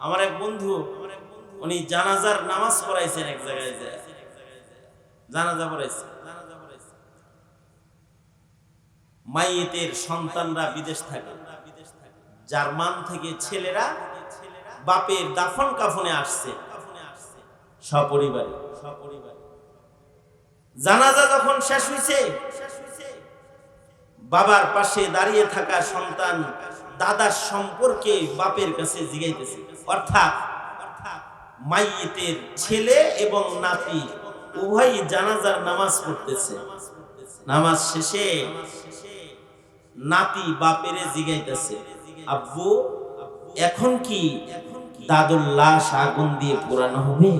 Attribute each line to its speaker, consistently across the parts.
Speaker 1: আমার এক বন্ধু, উনি জানাজার নামাজ পড়াইছেন এক জায়গায় যায় জানাজা পড়াইছে। মাইয়েতের সন্তানরা বিদেশ থাকে। জার্মান থেকে ছেলেরা বাপের দাফন কাফনে আসছে। সপরিবারে। জানাজা যখন শেষ হয়েছে বাবার পাশে দাঁড়িয়ে থাকা সন্তান দাদার সম্পর্কে বাপের কাছে জিগাইতেছে। অর্থাৎ মাইয়েতের ছেলে এবং নাতি উভয়ই জানাজার নামাজ পড়তেছে। নামাজ শেষে নাতি বাপেরে জিগাইতেছে, আব্বু, এখন কি দাদুর লাশ আগুন দিয়ে পোড়ানো হবে?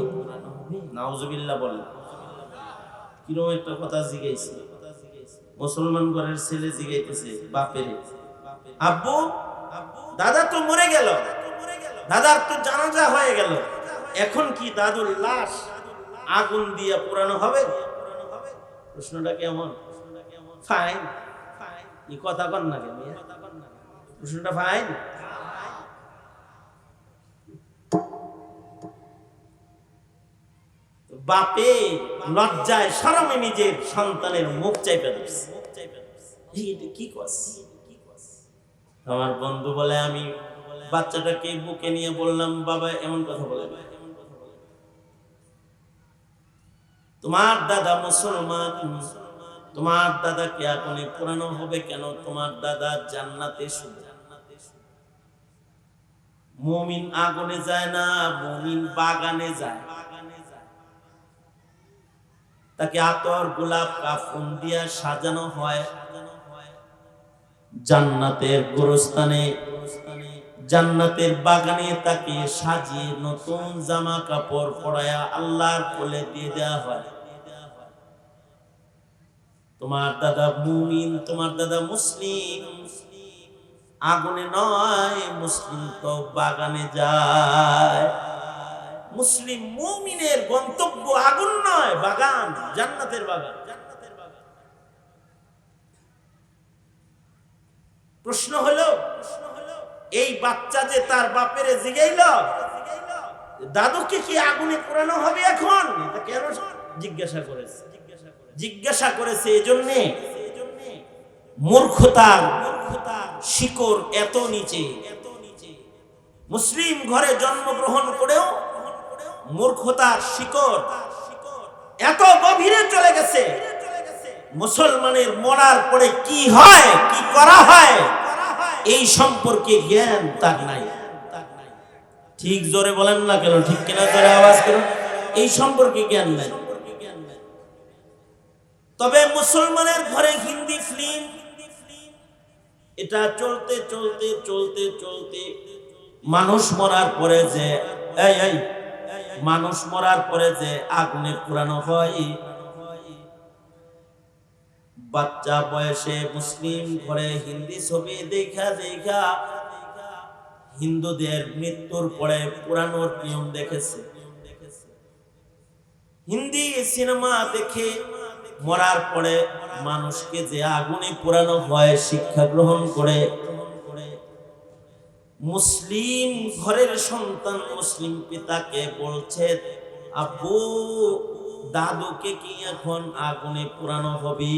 Speaker 1: নাউজুবিল্লাহ বলে কীরকম একটা কথা জিগাইছে। মুসলমান ঘরের ছেলে জিগাইতেছে বাপেরে, আব্বু দাদা তো মরে গেল। দাদার তো জানাজা হয়ে গেল। এখন কি দাদুর লাশ আগুন দিয়ে পোড়ানো হবে? প্রশ্নটা কেমন? ফাইন কথা না কেন প্রশ্নটা ফাইন বাপে লজ্জায় সরমে নিজের সন্তানের মুখ চাইপে ধরছে। কি করছে আমার বন্ধু বলে আমি বাচ্চাটাকে বুকে নিয়ে বললাম, বাবা, এমন কথা বলে। তোমার দাদা মুসলমান, তোমার দাদাকে আগুনে পোড়ানো হবে কেন? তোমার দাদা জান্নাতে শুধু। মুমিন আগুনে যায় না, মুমিন বাগানে যায়। তাকে আতর, গোলাপ, কাফুন দিয়া সাজানো হয়। জান্নাতের গোরস্থানে, জান্নাতের বাগানে তাকে সাজিয়ে নতুন জামা কাপড় পরায়া আল্লাহর কোলে দিয়ে দেওয়া হয়। তোমার দাদা মুমিন, তোমার দাদা মুসলিম। আগুনে নয়, মুসলিম তো বাগানে যায়। মুসলিম মুমিনের গন্তব্য আগুন নয়, বাগান, জান্নাতের বাগান। প্রশ্ন হলো, এই বাচ্চা যে তার বাপের জিগাইল, দাদুকে কি আগুনে পোড়ানো হবে এখন? কেন জিজ্ঞাসা করেছে? জিজ্ঞাসা করেছে এই জন্যে মূর্খতার শিকড় এত নিচে। মুসলিম ঘরে জন্মগ্রহণ করেও মূর্খতার শিকড় এত গভীরে চলে গেছে। মুসলমানের মরার পরে কি হয়, কি করা হয়? এই সম্পর্কে জ্ঞান তার নাই। ঠিক জোরে বলেন না কেন? ঠিক কিনা জোরে আওয়াজ করুন। এই সম্পর্কে জ্ঞান নাই। তবে মুসলমানের ঘরে হিন্দি ফিল্ম এটা চলতে চলতে চলতে চলতে মানুষ মরার পরে যে, এই মানুষ মরার পরে যে আগুনে পুরানো হয় বাচ্চা বয়সে মুসলিম ঘরে হিন্দি ছবি দেখা দেখা হিন্দুদের মৃত্যুর পরে পুরানোর নিয়ম দেখেছে। হিন্দি সিনেমা দেখে মরার পরে মানুষকে যে আগুনে পুরানো হয়, শিক্ষা গ্রহণ করে। মুসলিম ঘরের সন্তান মুসলিম পিতাকে বলছে, আব্বু দাদুকে কি এখন আগুনে পোড়ানো হবে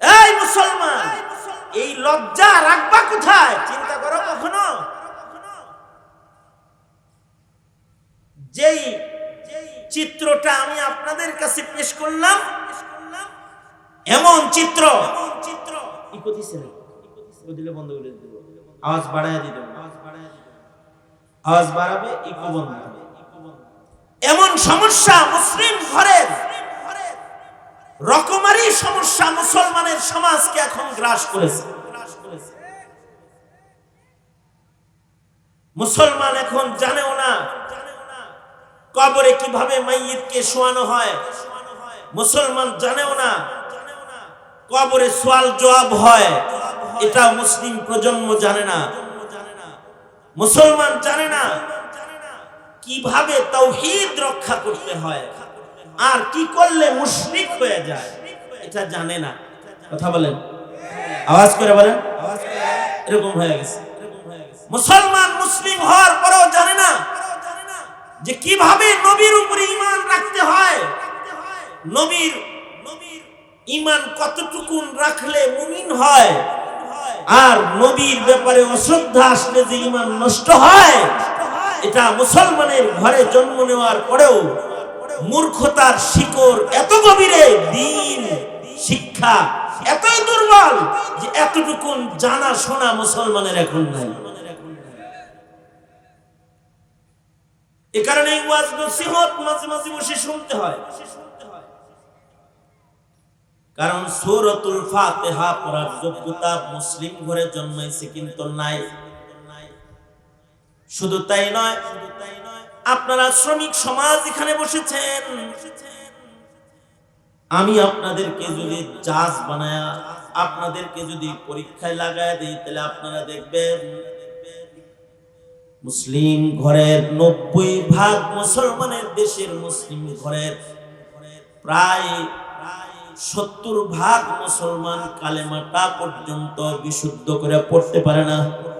Speaker 1: এই মুসলমান, এই লজ্জা রাখবা কোথায় চিন্তা করো কখনো যেই চিত্রটা আমি আপনাদের কাছে পেশ করলাম, এমন চিত্র? ইকো দিলে বন্ধ করে আওয়াজ বাড়ায় দিতে হবে। আওয়াজ বাড়াবে ইকো বন্ধ। এমন সমস্যা মুসলিম ঘরের রকমারি সমস্যা মুসলমানের সমাজকে এখন গ্রাস করেছে। মুসলমান এখন জানেও না কবরে কীভাবে মাইয়িতকে শোয়ানো হয়। মুসলমান জানেও না কবরে সোয়াল জবাব হয়। এটা মুসলিম প্রজন্ম জানে না। মুসলমান জানে না কীভাবে তৌহিদ রক্ষা করতে হয়? আর কি করলে মুশরিক হয়ে যায়? এটা জানে না। কথা বলেন। আওয়াজ করে বলেন। এরকম হয়ে গেছে। মুসলমান মুসলিম হওয়ার পরেও জানে না যে কীভাবে নবীর উপরে ঈমান রাখতে হয়। নবীর নবীর ঈমান কতটুকুন রাখলে মুমিন হয়? আর নবীর ব্যাপারে অশ্রদ্ধা আসলে যে ঈমান নষ্ট হয় এটা মুসলমানের ঘরে জন্ম নেওয়ার পরেও মূর্খতার শিকড় এত গভীরে, দিন, শিক্ষা এতই দুর্বল যে এতটুকুন জানা শোনা মুসলমানের এখন নাই। এ কারণে ওয়াজ মাঝে মাঝে বসে শুনতে হয়। কারণ সূরাতুল ফাতিহা পড়ার যোগ্যতা মুসলিম ঘরে জন্মাইছে কিন্তু নাই। শুধু তাই নয়, আপনারা শ্রমিক সমাজ এখানে বসেছেন। আমি আপনাদেরকে যদি জাজ বানায়া, আপনাদেরকে যদি পরীক্ষায় লাগায় দিই, তাহলে আপনারা দেখবেন মুসলিম ঘরের নব্বই ভাগ মুসলমানের দেশের মুসলিম ঘরের প্রায় সত্তর ভাগ মুসলমান কালেমাটা পর্যন্ত বিশুদ্ধ করে পড়তে পারে না।